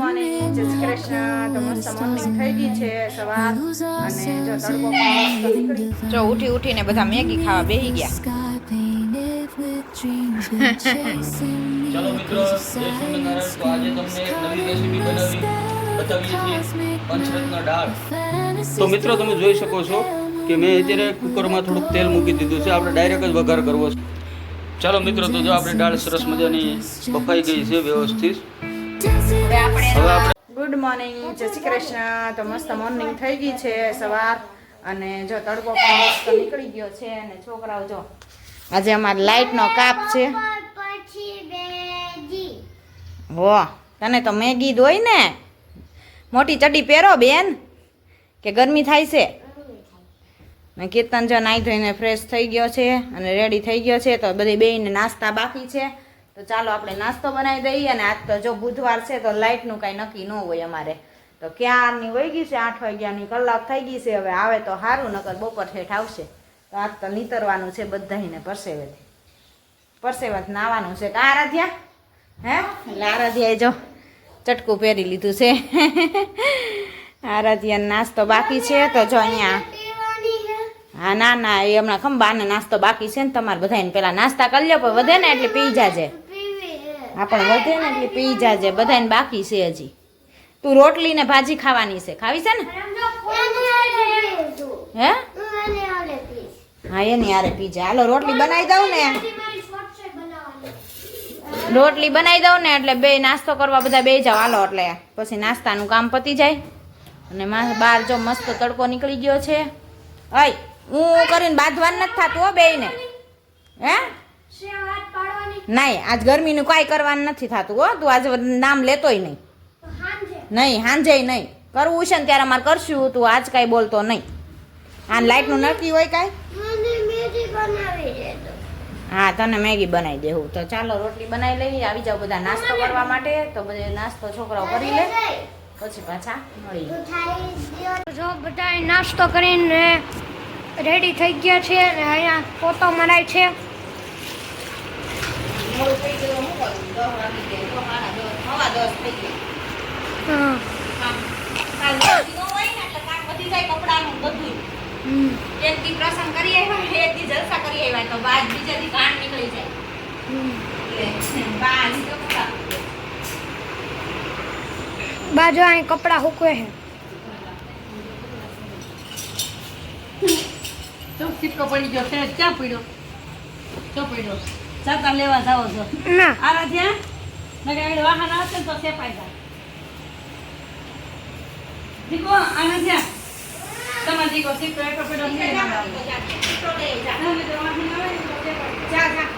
Morning જય શ્રી કૃષ્ણ. તો મસ્ત મોર્નિંગ થઈ ગઈ છે સવાર. અને જો તડકો પણ જો ઉઠી ઉઠીને બધા મેગી ખાવા બેસી ગયા. ચાલો મિત્રો જય સ્વામિનારાયણ તો આજે તમને એક નવી રેસીપી બનાવી બતાવીએ છીએ પંચરત્ન દાળ તો મિત્રો તમે જોઈ શકો છો કે મેં અત્યારે કુકરમાં થોડુંક તેલ મૂકી દીધું છે. આપણે ડાયરેક્ટ જ વઘાર કરવો છે. ચાલો મિત્રો તો જો આપણે દાળ સરસ મજાની બફાઈ ગઈ છે વ્યવસ્થિત. ગુડ મોર્નિંગ જય શ્રી કૃષ્ણ. તો મસ્ત મોર્નિંગ થઈ ગઈ છે સવાર. અને જો તડકો પણ મસ્ત નીકળી ગયો છે. અને છોકરાઓ જો, આજે અમારે લાઇટનો કાપ છે. હો, તને તો મેગી દોય ને. મોટી ચડી પહેરો બેન, કે ગરમી થાય છે? ને કીર્તન જો નાહી ધોઈને ફ્રેશ થઈ ગયો છે અને રેડી થઈ ગયો છે. તો બધી બેયને નાસ્તા બાકી છે. તો ચાલો આપણે નાસ્તો બનાવી દઈએ અને આજ તો જો બુધવાર છે તો લાઇટનું કાંઈ નક્કી ન હોય અમારે. તો ક્યારની વહી ગઈ છે? આઠ વાગ્યાની કલાક થઈ ગઈ છે. હવે આવે તો સારું નકર બપોર ઠેઠ આવશે. તો આજ તો નીતરવાનું છે બધાને પરસેવેથી. પરસેવાથી નાવાનું છે. કે આરાધ્યા? હે? એટલે આરાધ્યાએ જો ચટકું પહેરી લીધું છે. આરાધ્યા નાસ્તો બાકી છે. તો જો અહીંયા હા, ના ના, એ હમણાં ખંબાને નાસ્તો બાકી છે ને તમારે બધાને પહેલાં નાસ્તા કરી લ્યો, પણ વધે ને એટલે પી જાજે. હા પણ વધે ને એટલે પી જાજે બધાને બાકી છે હજી. તું રોટલી ને ભાજી ખાવાની છે, ખાવી છે ને? હે? હા, એની આરે પી જા હાલો, રોટલી બનાવી દઉં ને. રોટલી બનાવી દઉં ને એટલે બે નાસ્તો કરવા બધા બે જાવ હાલો, એટલે પછી નાસ્તાનું કામ પતી જાય. અને બહાર જો મસ્ત તડકો નીકળી ગયો છે. અય હું કરીને બાંધવાનું નથી થતું હો બેયને. હે? નહીં આજ ગરમીનું કાંઈ કરવાનું નથી થતું હો. તું આજ નામ લેતોય નહીં. નહીં હાંજે નહીં. કરવું છે ને ત્યારે અમારે કરશું તું આજ કાંઈ બોલતો નહીં. આ લાઇટનું નક્કી હોય કાંઈ? હા તને મેગી બનાવી દેવું તો ચાલો રોટલી બનાવી લઈએ. આવી જાવ બધા નાસ્તો કરવા માટે. તો બધે નાસ્તો છોકરાઓ કરી લે. પછી પાછા મળી જો બધા નાસ્તો કરીને રેડી થઈ ગયા છે અને અહીંયા ફોટો મરાય છે. મોડું થઈ ગયું હું કરું? દસ વાગી ગયા. તો મારા દસ સવા દસ થઈ ગયા. હા. પ્રસંગ કરી આવ્યા એક દી જલસા કરી આવ્યા તો બાદ બીજા દી નીકળી જાય. બાજુ અહીં કપડાં હુકવે છે. તો સિક્કો પડી ગયો છે ક્યાં પડ્યો? ક્યાં પડ્યો? ચાતા લેવા જાઓ છો. ના. આરાધ્યા નગર વાહન આવશે ને તો સેપાઈ જાય. દીકો આરાધ્યા ત્યાં દીકો સિક્કો એક પડ્યો છે ને આમાં આવે. તમે તો વાહન આવે ને તો સેપાઈ જાય. જા જા.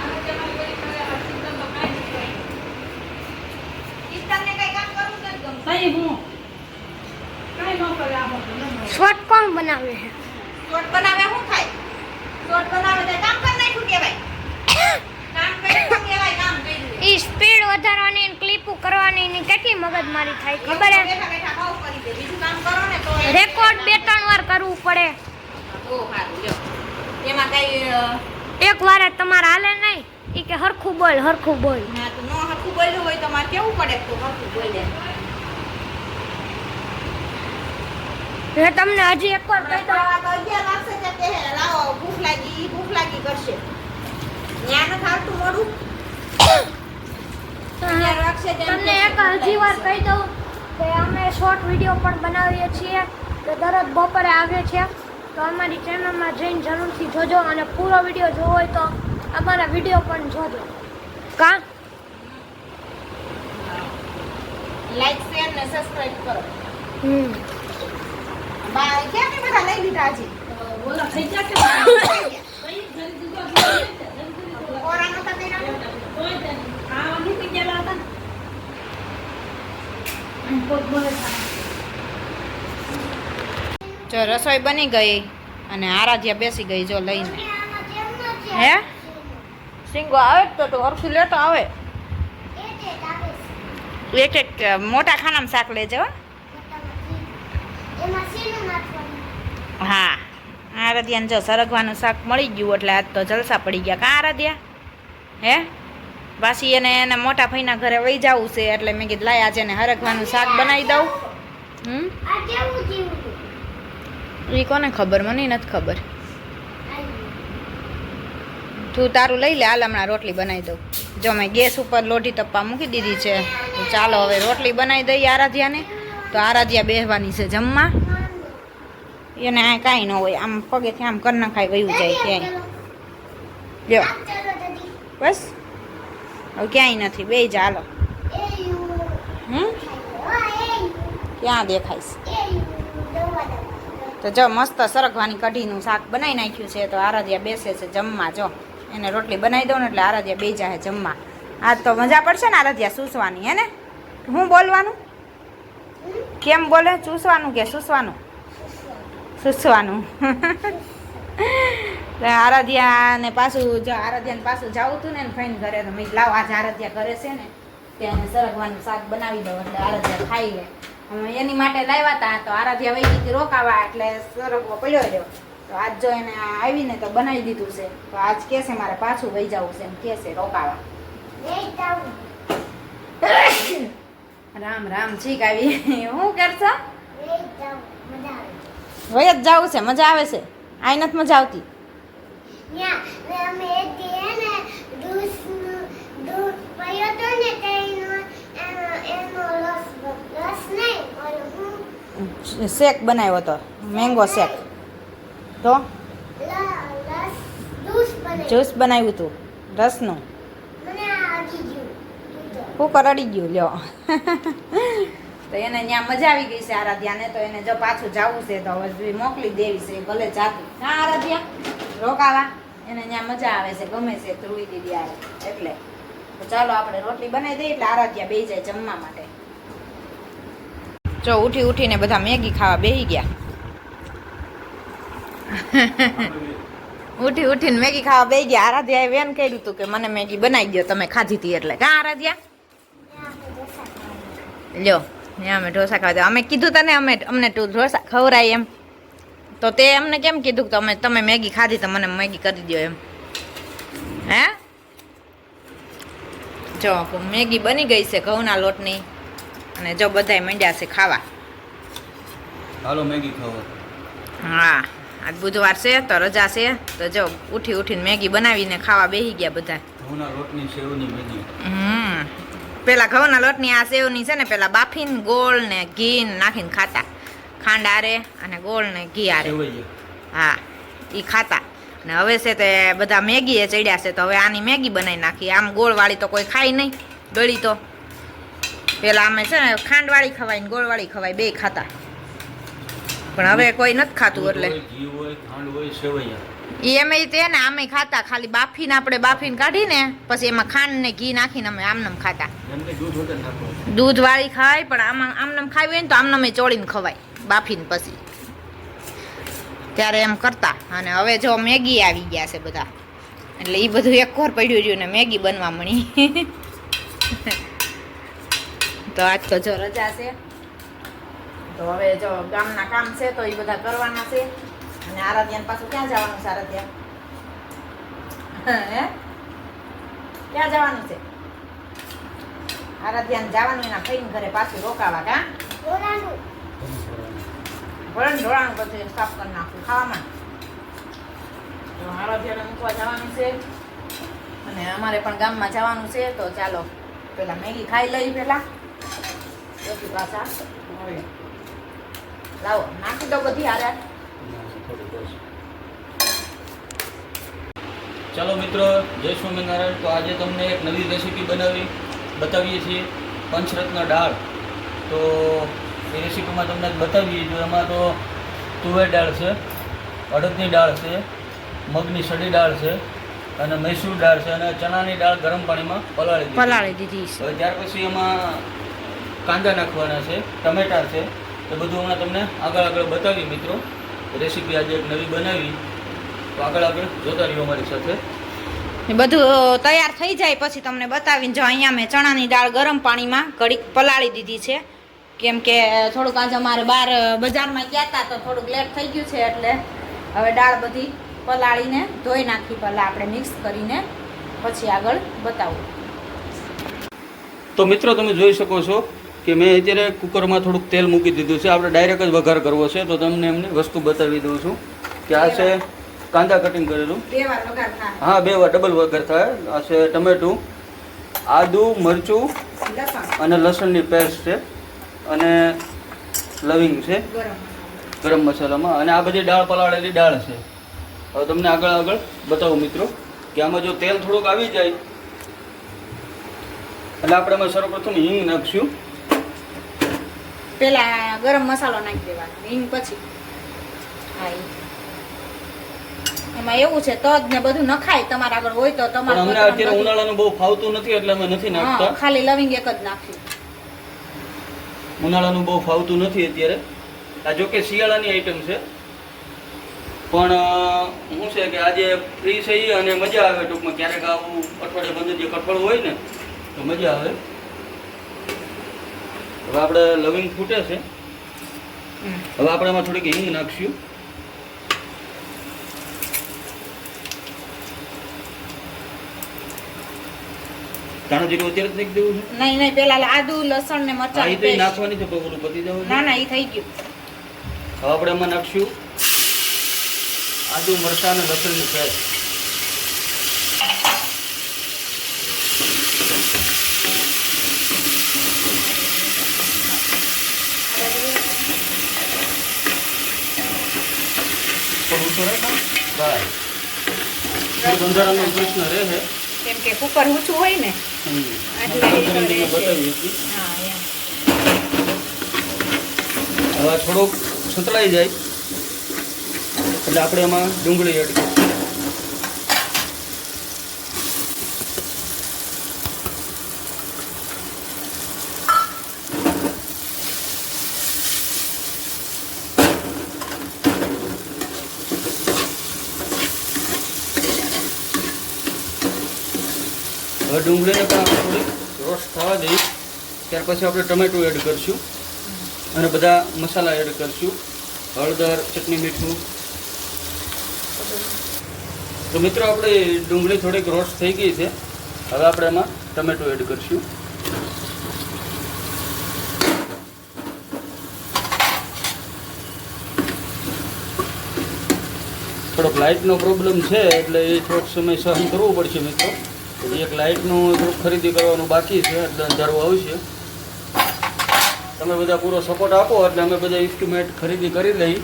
આને તમારી બનાવે છે? આ સિક્કો તો કાંઈ નથી હોય. તમને કઈ કામ કરવું નથી ગમતું તઈ હું કાંઈ ન કરે આ બધું, ન મળે. શોર્ટ કોણ બનાવે છે શોર્ટ બનાવે શું થાય શોર્ટ બનાવે તો કામ કરી નાખ્યું કહેવાય કામ કર્યું કહેવાય કામ કર્યું એ સ્પીડ વધારવાની અને ક્લિપો કરવાની ની કેટલી મગજમારી થાય ખબર હે રેકોર્ડ બે ત્રણ વાર કરવું પડે. એક વાર તમારે હાલે નહીં એ કે હરખું બોલ હરખું બોલ. હરખું બોલ્યું હોય તમારે કેવું પડે હરખું બોલે મેં તમને હજી એક વાર કહી દઉં ભૂખ લાગી ભૂખ લાગી કરશે. નથી આવતું મોડું. અગિયાર તમને એક હજી વાર કહી દઉં કે અમે શોર્ટ વીડિયો પણ બનાવીએ છીએ તો દરરોજ બપોરે આવે છે તો અમારી ચેનલમાં જઈને જરૂરથી જોજો અને પૂરો વીડિયો જોવો હોય તો અમારા વીડિયો પણ જોજો કા લાઈક શેર ને સબસ્ક્રાઇબ કરો હમ બા ક્યાં ને બધા લઈ લીધા હજી બોલો થઈ જલ્દી તે નીકળી ગયેલા હતા ને. અહીં પોત બોલે છે. જો રસોઈ બની ગઈ અને આરાધ્યા બેસી ગઈ જો લઈને. હે? સિંગો આવે તો તું હરખું લેતો આવે. એક એક મોટા ખાનામાં શાક લેજો હા. આરાધ્યાને જો સરગવાનું શાક મળી ગયું એટલે આજ તો જલસા પડી ગયા. કાં આરાધ્યા? હે? પાછી એને એના મોટા ભાઈના ઘરે વહી જવું છે એટલે મેં કીધું, લાય આજે એને હરખવાનું શાક બનાવી દઉં. હમ? એ કોને ખબર? મને નથી ખબર. તું તારું લઈ લે, હાલ હમણાં રોટલી બનાવી દઉં. જો મેં ગેસ ઉપર લોઢી તપ્પા મૂકી દીધી છે ચાલો હવે રોટલી બનાવી દઈએ આરાધ્યાને. તો આરાધ્યા બેહવાની છે જમવા. એને આ કાંઈ ન હોય, આમ પગેથી આમ કર નખાય વયું જાય ક્યાંય. લ્યો. બસ. હવે ક્યાંય નથી. બે ચાલો હમ? ક્યાં દેખાઈશ? તો જો મસ્ત સરગવાની કઢીનું શાક બનાવી નાખ્યું છે, તો આરાધ્યા બેસે છે જમવા. જો, એને રોટલી બનાવી દઉં ને એટલે આરાધ્યા બે જાય જમવા. આજ તો મજા પડશે ને આરાધ્યા સૂસવાની, હે ને? હું બોલવાનું? કેમ બોલે? ચૂસવાનું કે સૂસવાનું? સૂસવાનું. આરાધ્યા ને પાછું જો આરાધ્યાને પાછું જવું હતું ને ફાઈન ઘરે તો મેં લાવ આજે આરાધ્યા ઘરે છે ને ત્યાં સરગવાનું શાક બનાવી દઉં એટલે આરાધ્યા ખાઈ લે. એની માટે લાવ્યા હતા તો આરાધ્યા વહી ગઈ રોકાવા એટલે સરગવો પડ્યો રહ્યો. તો આજ જો એને આવીને તો બનાવી દીધું છે. તો આજ કે છે મારે પાછું વહી જવું છે એમ કે છે રોકાવા. રામ રામ છીક આવી. શું કરશો? વહી જ જવું છે મજા આવે છે. આઈ નથી મજા આવતી. શેક બનાવ્યો હતો મેંગો શેક તો? જ્યુસ બનાવ્યું હતું રસનું? મને કરડી ગયું લ્યો. તો એને ત્યાં મજા આવી ગઈ છે આરાધ્યાને તો એને જો પાછું જવું છે તો હવે મોકલી દેવી છે ભલે જાતું. હા આરાધ્યા. રોકાવા. એને ત્યાં મજા આવે છે, ગમે છે, ધ્રુવી દીદી આવે. એટલે. ચાલો આપણે રોટલી બનાવી દઈએ એટલે આરાધ્યા બેસી જાય જમવા માટે. જો ઉઠી ઉઠીને બધા મેગી ખાવા બેસી ગયા. ઉઠી ઉઠીને મેગી ખાવા બેસી ગયા. આરાધ્યાએ વેન કર્યું હતું કે મને મેગી બનાવી દો તમે ખાધી હતી એટલે. કા આરાધ્યા? લ્યો અમે ઢોસા ખાવા અમે કીધું તને અમે અમને તું ઢોસા ખવડાય એમ. તો તે અમને કેમ કીધું કે તમે તમે મેગી ખાધી તો મને મેગી કરી દો એમ. હે? જો મેગી બની ગઈ છે ઘઉંના લોટની. અને જો બધાય મંડ્યા છે ખાવા. હાલો મેગી ખાવો હા આજ બુધવાર છે તો રજા છે. તો જો ઉઠી ઉઠીને મેગી બનાવીને ખાવા બેસી ગયા બધા ઘઉંના લોટની સેવની મેગી. હમ. પેલા ઘઉંના લોટની આ સેવની છે ને પેલા બાફીને ગોળ ને ઘી નાખીને ખાતા. ખાંડ આરે અને ગોળ ને ઘી આરે. હા એ ખાતા. ને હવે છે તે બધા મેગી એ ચડ્યા છે તો હવે આની મેગી બનાવી નાખી આમ ગોળવાળી તો કોઈ ખાય નહીં ગળી તો. પેલા અમે છે ને ખાંડવાળી ખવાય ને ગોળવાળી ખવાય બે ખાતા. પણ હવે કોઈ નથી ખાતું એટલે. એ એમ તે ને આમે ખાતા ખાલી બાફીને આપણે બાફીને કાઢીને પછી એમાં ખાંડ ને ઘી નાખીને અમે આમનમ ખાતા. દૂધ વાળી ખાય પણ આમાં આમનમ ખાવી હોય ને તો આમનમ ચોળીને ખવાય. બાફીને પછી. ત્યારે એમ કરતા. અને હવે જો મેગી આવી ગયા છે બધા. એટલે એ બધું એક કોર પડ્યું રહ્યું ને મેગી બનવા મળી. તો આજ તો જો રજા છે. તો હવે જો ગામના કામ છે તો એ બધા કરવાના છે. અને આરાધ્યાન પાછું ક્યાં જવાનું છે આરાધ્યાન ક્યાં જવાનું છે? આરાધ્યાન જવાનું એના ફઈને ઘરે પાછું રોકાવા કા? ભરણ ઢોળાણ પછી સાફ કરી નાખું ખાવામાં તો આરાધ્યાને મૂકવા જવાનું છે અને અમારે પણ ગામમાં જવાનું છે, તો ચાલો, પેલા મેગી ખાઈ લઈ પેલા. પછી પાછા. લાવો, નાખી દો બધી હારે. ચાલો મિત્રો, જય સ્વામિનારાયણ. તો આજે તમને એક નવી રેસીપી બનાવી, બતાવીએ છીએ, પંચરત્ન દાળ. તો એ રેસીપીમાં તમને બતાવીએ છીએ એમાં તો તુવેર દાળ છે અડદની દાળ છે મગની સડી દાળ છે અને મૈસૂર દાળ છે અને ચણાની દાળ ગરમ પાણીમાં પલાળી પલાળી દીધી છે. ત્યાર પછી એમાં કાંદા નાખવાના છે ટમેટા છે એ બધું હમણાં તમને આગળ આગળ બતાવી મિત્રો. રેસીપી આજે એક નવી બનાવી. તો આગળ આગળ જોતા રહ્યો અમારી સાથે. એ બધું તૈયાર થઈ જાય પછી તમને બતાવીને જો અહીંયા મેં ચણાની દાળ ગરમ પાણીમાં ઘડીક પલાળી દીધી છે. કેમ કે થોડુંક આજે અમારે બહાર બજારમાં ગયા હતા તો થોડુંક લેટ થઈ ગયું છે એટલે હવે દાળ બધી પલાળીને ધોઈ નાખી પહેલાં આપણે મિક્સ કરીને પછી આગળ બતાવું. તો મિત્રો તમે જોઈ શકો છો કે મેં અત્યારે કુકરમાં થોડુંક તેલ મૂકી દીધું છે. આપણે ડાયરેક્ટ જ વઘાર કરવો છે. તો તમને એમને વસ્તુ બતાવી દઉં છું કે આ છે કાંદા કટિંગ કરેલું. બે વાર વઘાર થાય. હા બે વાર ડબલ વઘાર થાય. આ છે ટમેટું આદુ મરચું અને લસણની પેસ્ટ છે. અને લવિંગ છે? ગરમ. મસાલામાં. અને આ બધી દાળ પલાળેલી દાળ છે. હવે તમને આગળ આગળ બતાવું મિત્રો કે આમાં જો તેલ થોડુંક આવી જાય એટલે આપણે એમાં સર્વપ્રથમ હિંગ નાખશું. પેલા ગરમ મસાલો નાખી દેવાનો. હિંગ પછી. હા એમાં એવું છે તજ ને બધું નખાય તમારા આગળ હોય તો તમારે અત્યારે ઉનાળાનું બહુ ફાવતું નથી એટલે અમે નથી નાખતા. ખાલી લવિંગ એક જ નાખ્યું ઉનાળાનું બહુ ફાવતું નથી અત્યારે. આ જો કે શિયાળાની આઈટમ છે. પણ શું છે કે આજે ફ્રી છે અને મજા આવે ટૂંકમાં. ક્યારેક આવું અઠવાડિયે પંદર જે કઠોળ હોય ને તો મજા આવે. હવે આપણે લવિંગ ફૂટે છે. હવે આપણે એમાં થોડીક હિંગ નાખશું. ધાણા જીરું અત્યારે જ નાખી દેવું છે? નહીં નહીં પેલા આદુ લસણ ને મરચા એ તો નાખવાની છે પણ પતી જવું ના ના એ થઈ ગયું. હવે આપણે એમાં નાખશું. આદુ મરચાં અને લસણની પેસ્ટ થોડું રાખ આમ. બંધારણનો પ્રશ્ન રહે છે. કે કુકર ઊંચું હોય ને. એટલે હવે થોડુંક સંતળાઈ જાય. એટલે આપણે એમાં ડુંગળી એડ ડુંગળીને પણ આપણે રોસ્ટ થવા દઈશ. ત્યાર પછી આપણે ટમેટું એડ કરીશું. અને બધા મસાલા એડ કરશું. હળદર, ચટણી, મીઠું. તો મિત્રો, આપણે ડુંગળી થોડીક રોસ્ટ થઈ ગઈ છે. હવે આપણે એમાં ટમેટું એડ કરશું. થોડોક લાઇટનો પ્રોબ્લેમ છે, એટલે એ થોડોક સમય સહન કરવું પડશે મિત્રો. એક લાઇટનું થોડુંક ખરીદી કરવાનું બાકી છે એટલે અંધારું આવશે. તમે બધા પૂરો સપોર્ટ આપો એટલે અમે બધા ઇન્સ્ટ્રુમેન્ટ ખરીદી કરી લઈ.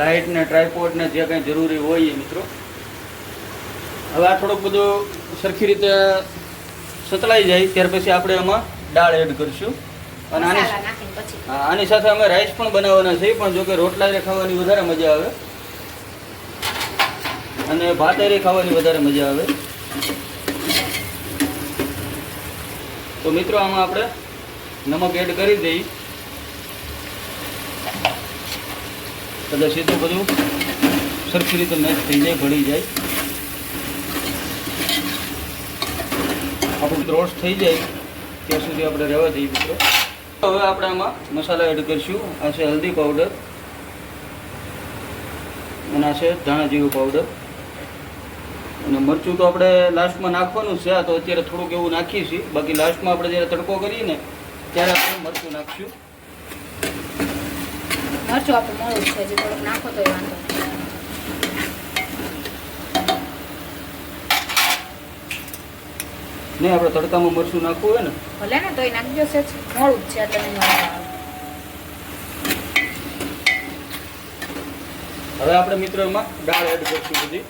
લાઇટ ને ટ્રાયપોર્ટ ને જે કંઈ જરૂરી હોય એ મિત્રો. હવે આ થોડુંક બધું સરખી રીતે સતળાઈ જાય ત્યાર પછી આપણે એમાં દાળ એડ કરીશું. અને આની આની સાથે અમે રાઈસ પણ બનાવવાના છે પણ જોકે રોટલા ખાવાની વધારે મજા આવે. અને ભાત ખાવાની વધારે મજા આવે. તો મિત્રો, આમાં આપણે નમક એડ કરી દઈ. કદાચ સીધું બધું સરખી રીતે મેચ થઈ જાય, ભળી જાય. આપણું રોસ્ટ થઈ જાય, ત્યાં સુધી આપણે રહેવા દઈએ મિત્રો. હવે આપણે આમાં મસાલા એડ કરીશું. આ છે હલ્દી પાવડર અને આ છે ધાણા જીરું પાવડર અને મરચું તો આપણે લાસ્ટમાં નાખવાનું છે આ તો અત્યારે થોડુંક એવું નાખીએ છીએ. બાકી લાસ્ટમાં આપણે જ્યારે તડકો કરીએ ને ત્યારે આપણે મરચું નાખશું. મરચું આપણું મોડું છે હજી થોડુંક નાખો તો વાંધો નહીં. આપણે તડકામાં મરચું નાખવું હોય ને? ભલે ને તોય નાખજો છે મોડું જ છે એટલે નહીં હવે આપણે મિત્રો એમાં દાળ એડ કરશું બધી.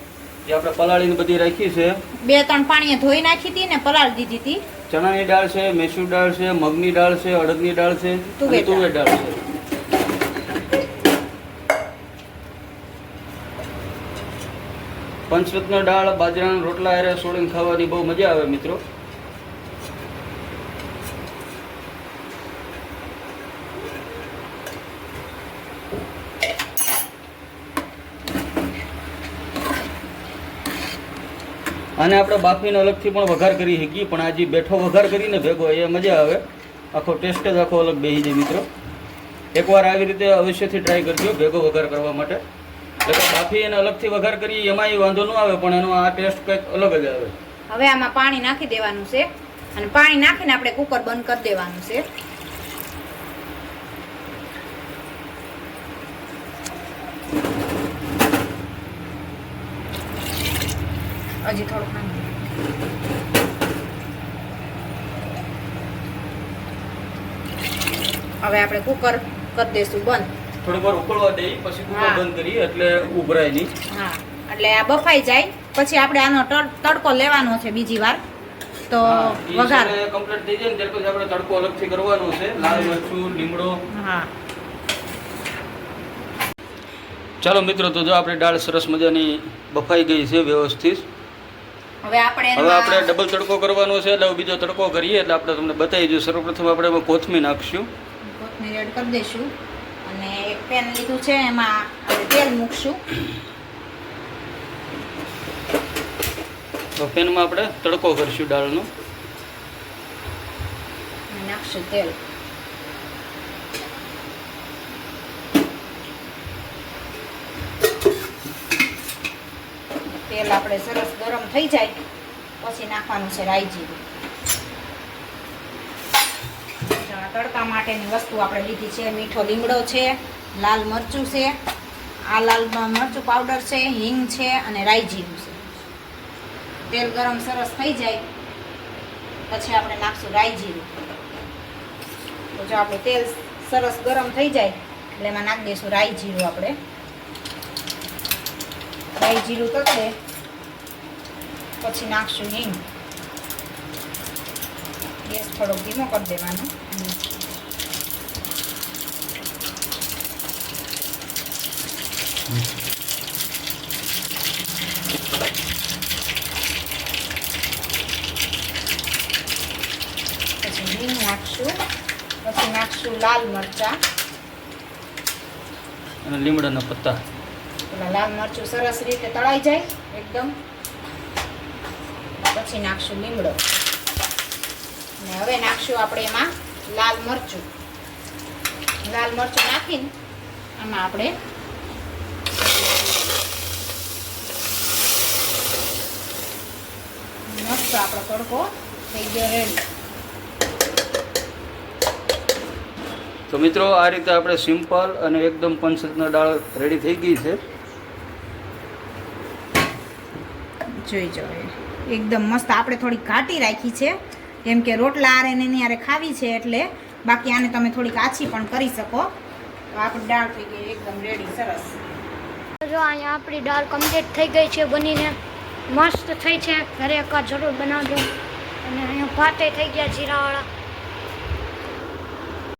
જે આપણે પલાળીને બધી રાખી છે. બે ત્રણ પાણીએ ધોઈ નાખી હતી ને પલાળી દીધી હતી. ચણાની દાળ છે મેસૂર દાળ છે મગની દાળ છે અડદની દાળ છે અને તુવેર દાળ. છે. પંચરત્ન દાળ બાજરાના રોટલા હારે સોળીને ખાવાની બહુ મજા આવે મિત્રો. આને આપણે બાફીને અલગથી પણ વઘાર કરી શકીએ, પણ આજે બેઠો વઘાર કરીને ભેગો એ મજા આવે. આખો ટેસ્ટ જ આખો અલગ બેસી જાય મિત્રો. એકવાર આવી રીતે અવશ્યથી ટ્રાય કરજો ભેગો વઘાર કરવા માટે. એટલે કે બાફી એને અલગથી વઘાર કરીએ એમાં વાંધો ન આવે, પણ એનો આ ટેસ્ટ કંઈક અલગ જ આવે. હવે આમાં પાણી નાખી દેવાનું છે. અને પાણી નાખીને આપણે કુકર બંધ કરી દેવાનું છે. હજી થોડુંક નાખી હવે આપણે કુકર કરી દઈશું બંધ. થોડીક વાર ઉકળવા દઈ પછી કુકર બંધ કરીએ એટલે ઉભરાય નહીં. હા એટલે આ બફાઈ જાય પછી આપણે આનો તડ- તડકો લેવાનો છે બીજી વાર. તો વઘાર. કમ્પ્લીટ થઈ જાય ને ત્યાર પછી આપણે તડકો અલગથી કરવાનો છે. લાલ મરચું લીમડો. હા. ચાલો મિત્રો તો જો આપણે દાળ સરસ મજાની બફાઈ ગઈ છે વ્યવસ્થિત. હવે આપણે હવે આપણે ડબલ તડકો કરવાનો છે એટલે બીજો તડકો કરીએ એટલે આપણે તમને બતાવી દઉં. સર્વપ્રથમ આપણે એમાં કોથમીર નાખશું. કોથમીર એડ કરી દઈશું. અને એક પેન લીધું છે એમાં તેલ મૂકશું. તો પેનમાં આપણે તડકો કરીશું દાળનો. નાખશું તેલ. તેલ આપણે સરસ ગરમ થઈ જાય, પછી નાખવાનું છે રાઈ જીરું તડકા માટેની વસ્તુ આપણે લીધી છે. મીઠો લીમડો છે, લાલ મરચું છે. આ લાલ મરચું પાવડર છે, હિંગ છે અને રાઈ જીરું છે. તેલ ગરમ સરસ થઈ જાય, પછી આપણે નાખશું રાઈ જીરું તો જો આપણે તેલ સરસ ગરમ થઈ જાય, એટલે એમાં નાખી દઈશું રાઈ જીરું આપણે. રાઈ જીરું તકડે પછી નાખશું હિંગ. ગેસ થોડોક ધીમો કરી દેવાનો. પછી હિંગ નાખશું. પછી નાખશું લાલ મરચાં. અને લીમડાના પત્તા. લાલ મરચું સરસ રીતે તળાઈ જાય એકદમ. પછી નાખશું લીમડો. અને હવે નાખશું આપણે એમાં લાલ મરચું. લાલ મરચું નાખીને આમાં આપણે મસ્ત આપણો તડકો થઈ ગયો રેડી તો મિત્રો આ રીતે આપણે સિમ્પલ અને એકદમ પંચરત્ન દાળ રેડી થઈ ગઈ છે. જોઈ જાઓ એકદમ મસ્ત. આપણે થોડી ઘાટી રાખી છે. કેમ કે રોટલા આરે ને આરે ખાવી છે એટલે બાકી આને તમે થોડીક આછી પણ કરી શકો. તો આપણી દાળ થઈ ગઈ એકદમ રેડી સરસ. જો અહીંયા આપણી દાળ કમ્પ્લીટ થઈ ગઈ છે, બનીને મસ્ત થઈ છે. ઘરે એકવાર જરૂર બનાવજો. અને અહીંયા ભાતે થઈ ગયા જીરાવાળા.